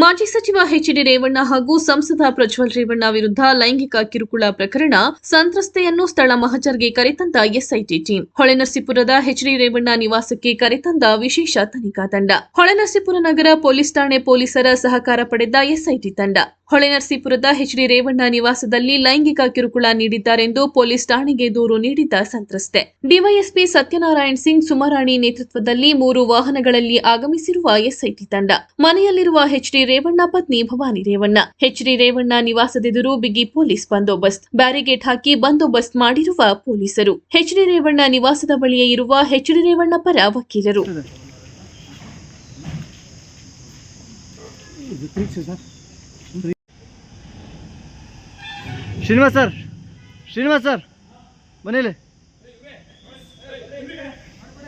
ಮಾಜಿ ಸಚಿವ ಎಚ್ಡಿ ರೇವಣ್ಣ ಹಾಗೂ ಸಂಸದ ಪ್ರಜ್ವಲ್ ರೇವಣ್ಣ ವಿರುದ್ಧ ಲೈಂಗಿಕ ಕಿರುಕುಳ ಪ್ರಕರಣ ಸಂತ್ರಸ್ತೆಯನ್ನು ಸ್ಥಳ ಮಹಜರ್ಗೆ ಕರೆತಂದ ಎಸ್ಐಟಿ ಟೀಮ್. ಹೊಳೆನರಸೀಪುರದ ಎಚ್ಡಿ ರೇವಣ್ಣ ನಿವಾಸಕ್ಕೆ ಕರೆತಂದ ವಿಶೇಷ ತನಿಖಾ ತಂಡ. ಹೊಳೆನರಸೀಪುರ ನಗರ ಪೊಲೀಸ್ ಠಾಣೆ ಪೊಲೀಸರ ಸಹಕಾರ ಪಡೆದ ಎಸ್ಐಟಿ ತಂಡ. ಹೊಳೆನರಸೀಪುರದ ಎಚ್ ಡಿ ರೇವಣ್ಣ ನಿವಾಸದಲ್ಲಿ ಲೈಂಗಿಕ ಕಿರುಕುಳ ನೀಡಿದ್ದಾರೆಂದು ಪೊಲೀಸ್ ಠಾಣೆಗೆ ದೂರು ನೀಡಿದ್ದ ಸಂತ್ರಸ್ತೆ. ಡಿವೈಎಸ್ಪಿ ಸತ್ಯನಾರಾಯಣ್ ಸಿಂಗ್ ಸುಮರಾಣಿ ನೇತೃತ್ವದಲ್ಲಿ ಮೂರು ವಾಹನಗಳಲ್ಲಿ ಆಗಮಿಸಿರುವ ಎಸ್ಐಟಿ ತಂಡ. ಮನೆಯಲ್ಲಿರುವ ಎಚ್ ಡಿ ರೇವಣ್ಣ ಪತ್ನಿ ಭವಾನಿ ರೇವಣ್ಣ. ಎಚ್ ಡಿ ರೇವಣ್ಣ ನಿವಾಸದೆದುರು ಬಿಗಿ ಪೊಲೀಸ್ ಬಂದೋಬಸ್ತ್. ಬ್ಯಾರಿಗೇಟ್ ಹಾಕಿ ಬಂದೋಬಸ್ತ್ ಮಾಡಿರುವ ಪೊಲೀಸರು. ಎಚ್ ಡಿ ರೇವಣ್ಣ ನಿವಾಸದ ಬಳಿಯೇ ಇರುವ ಹೆಚ್ಡಿ ಡಿ ರೇವಣ್ಣ ಪರ ವಕೀಲರು. ಶ್ರೀನಿವಾಸ್ ಸರ್ ಶ್ರೀನಿವಾಸ್ ಸರ್ ಮನೇಲಿ